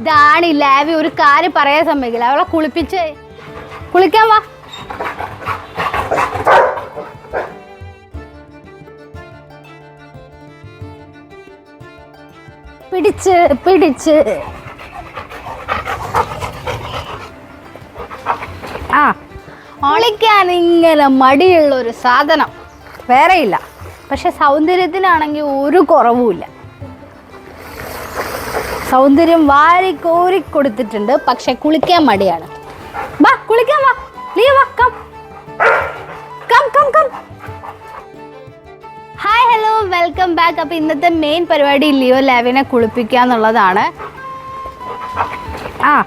ഇതാണ് ഈ ലാവി ഒരു കാര്യം പറയാൻ സമ്മതിക്കില്ല. അവളെ കുളിപ്പിച്ച് കുളിക്കാൻ വാ. പിടിച്ച് പിടിച്ച്. ആ ഒളിക്കാൻ ഇങ്ങനെ മടിയുള്ള ഒരു സാധനം വേറെയില്ല. പക്ഷെ സൗന്ദര്യത്തിനാണെങ്കിൽ ഒരു കുറവുമില്ല. സൗന്ദര്യം വാരി കോരി കൊടുത്തിട്ടുണ്ട്. പക്ഷെ കുളിക്കാൻ മടിയാണ്. വാ കുളിക്കാൻ വാ. വാ come. Come come come. Hi hello welcome back അപ്പോൾ ഇന്നത്തെ മെയിൻ പരിപാടി ലിയോ ലാവിനെ കുളിപ്പിക്കുക എന്നുള്ളതാണ്. ആ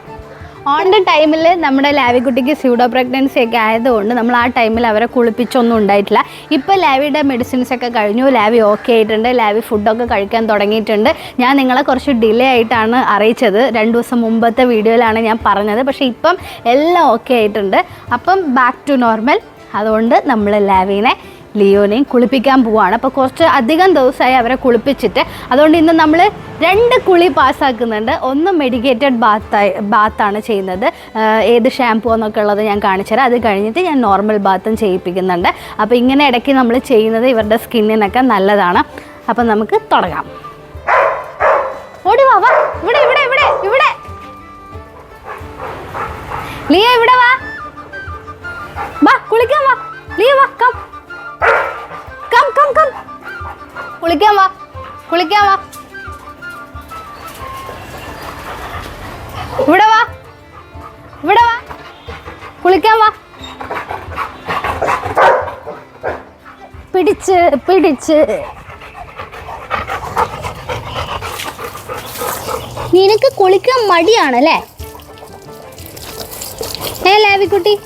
ഓണിന്റെ ടൈമിൽ നമ്മുടെ ലാവിക്കുട്ടിക്ക് സ്യൂഡോ പ്രഗ്നൻസി ഒക്കെ ആയതുകൊണ്ട് നമ്മൾ ആ ടൈമിൽ അവരെ കുളിപ്പിച്ചൊന്നും ഉണ്ടായിട്ടില്ല. ഇപ്പോൾ ലാവിയുടെ മെഡിസിൻസ് ഒക്കെ കഴിഞ്ഞു. ലാവി ഓക്കെ ആയിട്ടുണ്ട്. ലാവി ഫുഡൊക്കെ കഴിക്കാൻ തുടങ്ങിയിട്ടുണ്ട്. ഞാൻ നിങ്ങളെ കുറച്ച് ഡിലേ ആയിട്ടാണ് അറിയിച്ചത്. രണ്ട് ദിവസം മുമ്പത്തെ വീഡിയോയിലാണ് ഞാൻ പറഞ്ഞത്. പക്ഷേ ഇപ്പം എല്ലാം ഓക്കെ ആയിട്ടുണ്ട്. അപ്പം ബാക്ക് ടു നോർമൽ അതുകൊണ്ട് നമ്മൾ ലാവിനെ ലിയോനെയും കുളിപ്പിക്കാൻ പോവുകയാണ് അപ്പോൾ കുറച്ച് അധികം ദിവസമായി അവരെ കുളിപ്പിച്ചിട്ട് അതുകൊണ്ട് ഇന്ന് നമ്മൾ രണ്ട് കുളി പാസ്സാക്കുന്നുണ്ട്. ഒന്ന് മെഡിക്കേറ്റഡ് ബാത്തായി ബാത്താണ് ചെയ്യുന്നത്. ഏത് ഷാമ്പൂ എന്നൊക്കെ ഉള്ളത് ഞാൻ കാണിച്ചുതരാം അത് കഴിഞ്ഞിട്ട് ഞാൻ നോർമൽ ബാത്തും ചെയ്യിപ്പിക്കുന്നുണ്ട്. അപ്പോൾ ഇങ്ങനെ ഇടയ്ക്ക് നമ്മൾ ചെയ്യുന്നത് ഇവരുടെ സ്കിന്നിനൊക്കെ നല്ലതാണ്. അപ്പം നമുക്ക് തുടങ്ങാം. ഓടി ഇവിടെ ഇവിടെ ഇവിടെ ഇവിടെ. ലിയ ഇവിടെ വാ. വാ കുളിക്കാൻ വാ. ലിയ വാ കം കം കം കുളിക്കാൻ വാ. കുളിക്കാൻ വാ. ഇവിടെ വാ. ഇവിടെ വാ. കുളിക്കാൻ വാ. പിടിച്ച് പിടിച്ച്. നിനക്ക് കുളിക്കാൻ മടിയാണല്ലേ? ഏ ലാവിക്കുട്ടി?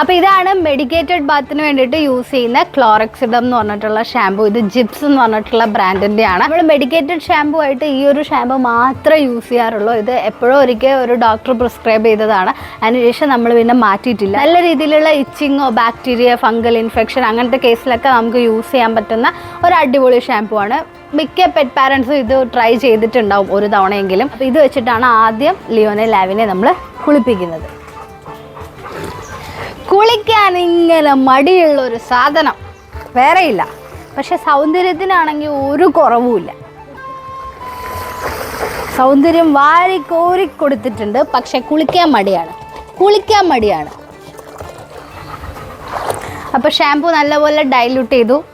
അപ്പോൾ ഇതാണ് മെഡിക്കേറ്റഡ് ബാത്തിന് വേണ്ടിയിട്ട് യൂസ് ചെയ്യുന്ന ക്ലോറക്സിഡം എന്ന് പറഞ്ഞിട്ടുള്ള ഷാമ്പു ഇത് ജിപ്സ് എന്ന് പറഞ്ഞിട്ടുള്ള ബ്രാൻഡിന്റെ ആണ് നമ്മൾ മെഡിക്കേറ്റഡ് ഷാമ്പു ആയിട്ട് ഈ ഒരു ഷാമ്പു മാത്രമേ യൂസ് ചെയ്യാറുള്ളൂ. ഇത് എപ്പോഴും ഒരിക്കൽ ഒരു ഡോക്ടർ പ്രിസ്ക്രൈബ് ചെയ്തതാണ്. അതിനുശേഷം നമ്മൾ പിന്നെ മാറ്റിയിട്ടില്ല. നല്ല രീതിയിലുള്ള ഇച്ചിങ്ങോ ബാക്ടീരിയ ഫംഗൽ ഇൻഫെക്ഷൻ അങ്ങനത്തെ കേസിലൊക്കെ നമുക്ക് യൂസ് ചെയ്യാൻ പറ്റുന്ന ഒരു അടിപൊളി ഷാമ്പു ആണ്. മിക്ക പെറ്റ് പാരൻസും ഇത് ട്രൈ ചെയ്തിട്ടുണ്ടാവും ഒരു തവണയെങ്കിലും. അപ്പോൾ ഇത് വെച്ചിട്ടാണ് ആദ്യം ലിയോനെ ലാവിനെ നമ്മൾ കുളിപ്പിക്കുന്നത്. കുളിക്കാൻ ഇങ്ങനെ മടിയുള്ള ഒരു സാധനം. വേറെ ഇല്ല പക്ഷെ സൗന്ദര്യത്തിനാണെങ്കിൽ ഒരു കുറവുമില്ല. സൗന്ദര്യം വാരി കോരി കൊടുത്തിട്ടുണ്ട്. പക്ഷെ കുളിക്കാൻ മടിയാണ്. കുളിക്കാൻ മടിയാണ്. അപ്പോൾ ഷാമ്പു നല്ലപോലെ ഡൈല്യൂട്ട് ചെയ്തു.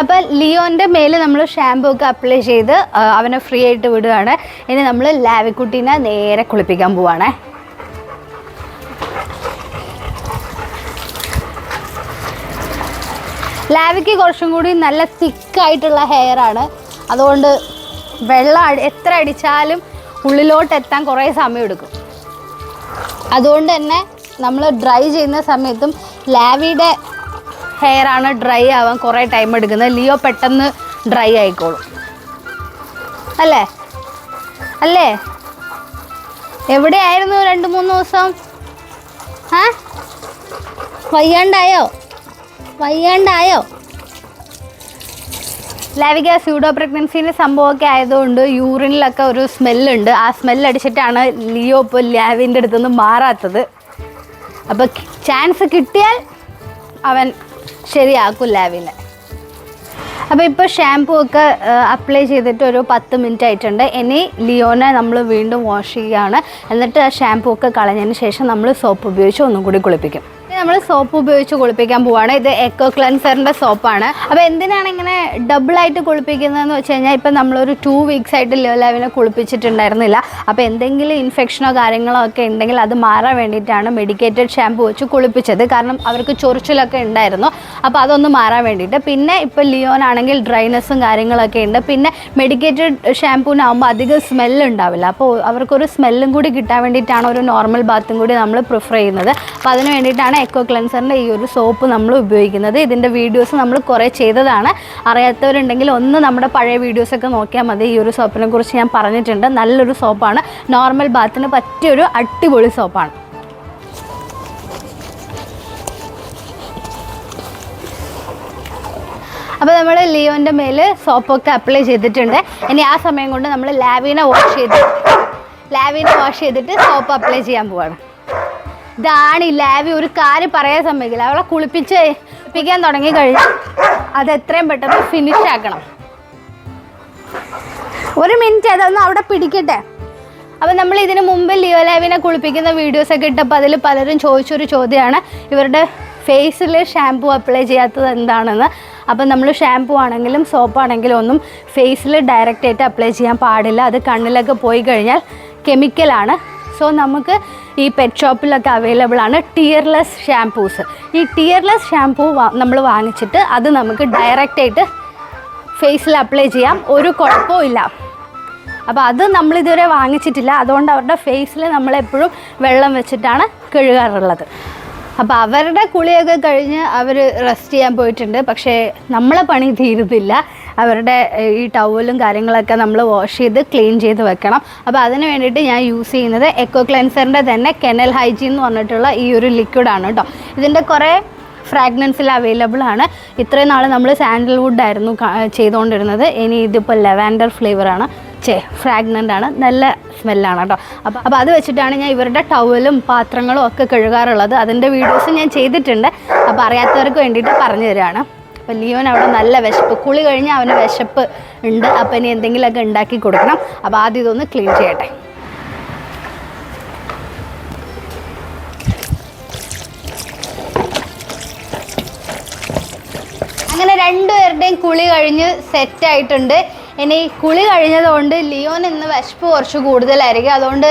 അപ്പോൾ ലിയോന്റെ മേലെ നമ്മൾ ഷാമ്പൂ ഒക്കെ അപ്ലൈ ചെയ്ത് അവനെ ഫ്രീ ആയിട്ട് വിടുകയാണ്. ഇനി നമ്മൾ ലാവിക്കുട്ടീനെ നേരെ കുളിപ്പിക്കാൻ പോവാണേ. ലാവിക്ക് കുറച്ചും കൂടി നല്ല തിക്കായിട്ടുള്ള ആണ്. അതുകൊണ്ട് വെള്ളം എത്ര അടിച്ചാലും ഉള്ളിലോട്ട് എത്താൻ കുറേ സമയം എടുക്കും. അതുകൊണ്ട് തന്നെ നമ്മൾ ഡ്രൈ ചെയ്യുന്ന സമയത്തും ലാവിയുടെ ഹെയർ ആണ് ഡ്രൈ ആവാൻ കുറേ ടൈം എടുക്കുന്നത്. ലിയോ പെട്ടെന്ന് ഡ്രൈ ആയിക്കോളും. അല്ലേ? അല്ലേ? എവിടെയായിരുന്നു രണ്ട് മൂന്ന് ദിവസം? ആ വയ്യാണ്ടായോ? വയ്യാണ്ടായോ? ലാവിക സ്യൂഡോ പ്രഗ്നൻസിന്റെ സംഭവമൊക്കെ ആയതുകൊണ്ട് യൂറിനിലൊക്കെ ഒരു സ്മെല്ലുണ്ട് ആ സ്മെല്ലടിച്ചിട്ടാണ് ലിയോ ഇപ്പോൾ ലാവിന്റെ അടുത്തുനിന്ന് മാറാത്തത്. അപ്പോൾ ചാൻസ് കിട്ടിയാൽ അവൻ ശരിയാക്കും ലാവിനെ. അപ്പോൾ ഇപ്പോൾ ഷാമ്പൂ ഒക്കെ അപ്ലൈ ചെയ്തിട്ട് ഒരു പത്ത് മിനിറ്റ് ആയിട്ടുണ്ട്. ഇനി ലിയോനെ നമ്മൾ വീണ്ടും വാഷ് ചെയ്യുകയാണ് എന്നിട്ട് ആ ഷാമ്പൂ ഒക്കെ കളഞ്ഞതിന് ശേഷം നമ്മൾ സോപ്പ് ഉപയോഗിച്ച് ഒന്നും കൂടി കുളിപ്പിക്കും. നമ്മൾ സോപ്പ് ഉപയോഗിച്ച് കുളിപ്പിക്കാൻ പോവാണ്. ഇത് എക്കോ ക്ലൻസറിന്റെ സോപ്പാണ് അപ്പോൾ എന്തിനാണ് ഇങ്ങനെ ഡബിൾ ആയിട്ട് കുളിപ്പിക്കുന്നത് കുളിപ്പിക്കുന്നതെന്ന് വെച്ച് കഴിഞ്ഞാൽ ഇപ്പം നമ്മളൊരു ടു വീക്സ് ആയിട്ട് ലെവലിനെ കുളിപ്പിച്ചിട്ടുണ്ടായിരുന്നില്ല. അപ്പോൾ എന്തെങ്കിലും ഇൻഫെക്ഷനോ കാര്യങ്ങളോ ഒക്കെ ഉണ്ടെങ്കിൽ അത് മാറാൻ വേണ്ടിയിട്ടാണ് മെഡിക്കേറ്റഡ് ഷാമ്പു വെച്ച് കുളിപ്പിച്ചത്. കാരണം അവർക്ക് ചൊറിച്ചിലൊക്കെ ഉണ്ടായിരുന്നു. അപ്പോൾ അതൊന്ന് മാറാൻ വേണ്ടിയിട്ട്. പിന്നെ ഇപ്പോൾ ലിയോനാണെങ്കിൽ ഡ്രൈനെസ്സും കാര്യങ്ങളൊക്കെ ഉണ്ട്. പിന്നെ മെഡിക്കേറ്റഡ് ഷാമ്പൂനാകുമ്പോൾ അധികം സ്മെല്ല് ഉണ്ടാവില്ല. അപ്പോൾ അവർക്കൊരു സ്മെല്ലും കൂടി കിട്ടാൻ വേണ്ടിയിട്ടാണ് ഒരു നോർമൽ ബാത്തും കൂടി നമ്മൾ പ്രിഫർ ചെയ്യുന്നത്. അപ്പോൾ അതിന് വേണ്ടിയിട്ടാണ് എക്കോ ക്ലെൻസറിന്റെ ഈ ഒരു സോപ്പ് നമ്മൾ ഉപയോഗിക്കുന്നത്. ഇതിന്റെ വീഡിയോസ് നമ്മൾ കുറേ ചെയ്തതാണ്. അറിയാത്തവരുണ്ടെങ്കിൽ ഒന്ന് നമ്മുടെ പഴയ വീഡിയോസൊക്കെ നോക്കിയാൽ മതി. ഈ ഒരു സോപ്പിനെ കുറിച്ച് ഞാൻ പറഞ്ഞിട്ടുണ്ട്. നല്ലൊരു സോപ്പാണ് നോർമൽ ബാത്തിന് പറ്റിയൊരു അടിപൊളി സോപ്പാണ് അപ്പോൾ നമ്മൾ ലിയോന്റെ മേൽ സോപ്പൊക്കെ അപ്ലൈ ചെയ്തിട്ടുണ്ട്. ഇനി ആ സമയം കൊണ്ട് നമ്മൾ ലാവിനെ വാഷ് ചെയ്ത് ലാവിനെ വാഷ് ചെയ്തിട്ട് സോപ്പ് അപ്ലൈ ചെയ്യാൻ പോവാണ്. ഇതാണ് ലാവി. ഒരു കാര്യം പറയാൻ സമ്മതിക്കില്ല. അവളെ കുളിപ്പിച്ച് കുളിപ്പിക്കാൻ തുടങ്ങി കഴിഞ്ഞു. അത് എത്രയും പെട്ടെന്ന് ഫിനിഷ് ആക്കണം. ഒരു മിനിറ്റ് അതൊന്ന് അവിടെ പിടിക്കട്ടെ. അപ്പം നമ്മൾ ഇതിന് മുമ്പ് ലിയോ ലാവിനെ കുളിപ്പിക്കുന്ന വീഡിയോസ് ഒക്കെ ഇട്ടപ്പോൾ അതിൽ പലരും ചോദിച്ചൊരു ചോദ്യമാണ്. ഇവരുടെ ഫേസിൽ ഷാമ്പു അപ്ലൈ ചെയ്യാത്തത് എന്താണെന്ന്. അപ്പം നമ്മൾ ഷാമ്പു ആണെങ്കിലും സോപ്പാണെങ്കിലും ഒന്നും ഫേസിൽ ഡയറക്റ്റായിട്ട് അപ്ലൈ ചെയ്യാൻ പാടില്ല. അത് കണ്ണിലൊക്കെ പോയി കഴിഞ്ഞാൽ കെമിക്കലാണ് സോ നമുക്ക് ഈ പെറ്റ് ഷോപ്പിലൊക്കെ അവൈലബിൾ ആണ് ടിയർലെസ് ഷാംപൂസ് ഈ ടിയർലെസ് ഷാംപൂ നമ്മൾ വാങ്ങിച്ചിട്ട് അത് നമുക്ക് ഡയറക്റ്റ് ആയിട്ട് ഫേസിൽ അപ്ലൈ ചെയ്യാം. ഒരു കുഴപ്പവും ഇല്ല. അപ്പോൾ അത് നമ്മൾ ഇതുവരെ വാങ്ങിച്ചിട്ടില്ല. അതുകൊണ്ട് അവരുടെ ഫേസിൽ നമ്മളെപ്പോഴും വെള്ളം വെച്ചിട്ടാണ് കഴുകാറുള്ളത്. അപ്പോൾ അവരുടെ കുളിയൊക്കെ കഴിഞ്ഞ് അവർ റെസ്റ്റ് ചെയ്യാൻ പോയിട്ടുണ്ട്. പക്ഷേ നമ്മളെ പണി തീരുന്നില്ല. അവരുടെ ഈ ടവലും കാര്യങ്ങളൊക്കെ നമ്മൾ വാഷ് ചെയ്ത് ക്ലീൻ ചെയ്ത് വെക്കണം. അപ്പോൾ അതിന് വേണ്ടിയിട്ട് ഞാൻ യൂസ് ചെയ്യുന്നത് എക്കോ ക്ലെൻസറിന്റെ തന്നെ കെനൽ ഹൈജീൻ എന്ന് പറഞ്ഞിട്ടുള്ള ഈ ഒരു ലിക്വിഡാണ് കേട്ടോ ഇതിന്റെ കുറേ ഫ്രാഗ്നൻസിൽ അവൈലബിൾ ആണ്. ഇത്രയും നാൾ നമ്മൾ സാൻഡൽവുഡ് ആയിരുന്നു ചെയ്തുകൊണ്ടിരുന്നത് ഇനി ഇതിപ്പോൾ ലെവാൻഡർ ഫ്ലേവറാണ് ചേ ഫ്രാഗ്നന്റ് ആണ്. നല്ല സ്മെല്ലാണ് കേട്ടോ. അപ്പോൾ അപ്പോൾ അത് വെച്ചിട്ടാണ് ഞാൻ ഇവരുടെ ടവലും പാത്രങ്ങളും ഒക്കെ കഴുകാറുള്ളത്. അതിന്റെ വീഡിയോസ് ഞാൻ ചെയ്തിട്ടുണ്ട്. അപ്പോൾ അറിയാത്തവർക്ക് വേണ്ടിയിട്ട് പറഞ്ഞു തരികയാണ് അപ്പോൾ ലിയോൻ അവിടെ നല്ല വിശപ്പ് കുളി കഴിഞ്ഞ് അവന് വിശപ്പ് ഉണ്ട്. അപ്പോൾ ഇനി എന്തെങ്കിലുമൊക്കെ ഉണ്ടാക്കി കൊടുക്കണം. അപ്പോൾ ആദ്യം ഇതൊന്ന് ക്ലീൻ ചെയ്യട്ടെ. അങ്ങനെ രണ്ടുപേരുടെയും കുളി കഴിഞ്ഞ് സെറ്റ് ആയിട്ടുണ്ട്. ഇനി കുളി കഴിഞ്ഞതുകൊണ്ട് ലിയോൻ ഇന്ന് വിശപ്പ് കുറച്ച് കൂടുതലായിരിക്കും. അതുകൊണ്ട്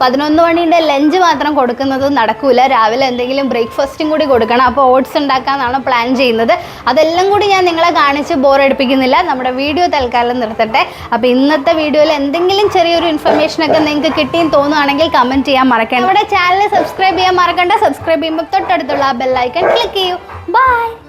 പതിനൊന്ന് മണീന്റെ ലഞ്ച് മാത്രം കൊടുക്കുന്നത് നടക്കൂല. രാവിലെ എന്തെങ്കിലും ബ്രേക്ക്ഫാസ്റ്റും കൂടി കൊടുക്കണം. അപ്പോൾ ഓട്സ് ഉണ്ടാക്കാമെന്നാണ് പ്ലാൻ ചെയ്യുന്നത്. അതെല്ലാം കൂടി ഞാൻ നിങ്ങളെ കാണിച്ച് ബോറടിപ്പിക്കുന്നില്ല നമ്മുടെ വീഡിയോ തൽക്കാലം നിർത്തട്ടെ. അപ്പോൾ ഇന്നത്തെ വീഡിയോയിൽ എന്തെങ്കിലും ചെറിയൊരു ഇൻഫർമേഷനൊക്കെ നിങ്ങൾക്ക് കിട്ടിയെന്ന് തോന്നുകയാണെങ്കിൽ കമന്റ് ചെയ്യാൻ മറക്കണം നമ്മുടെ ചാനൽ സബ്സ്ക്രൈബ് ചെയ്യാൻ മറക്കണ്ട. സബ്സ്ക്രൈബ് ചെയ്യുമ്പോൾ തൊട്ടടുത്തുള്ള ആ ബെല്ലൈക്കൺ ക്ലിക്ക് ചെയ്യൂ. ബൈ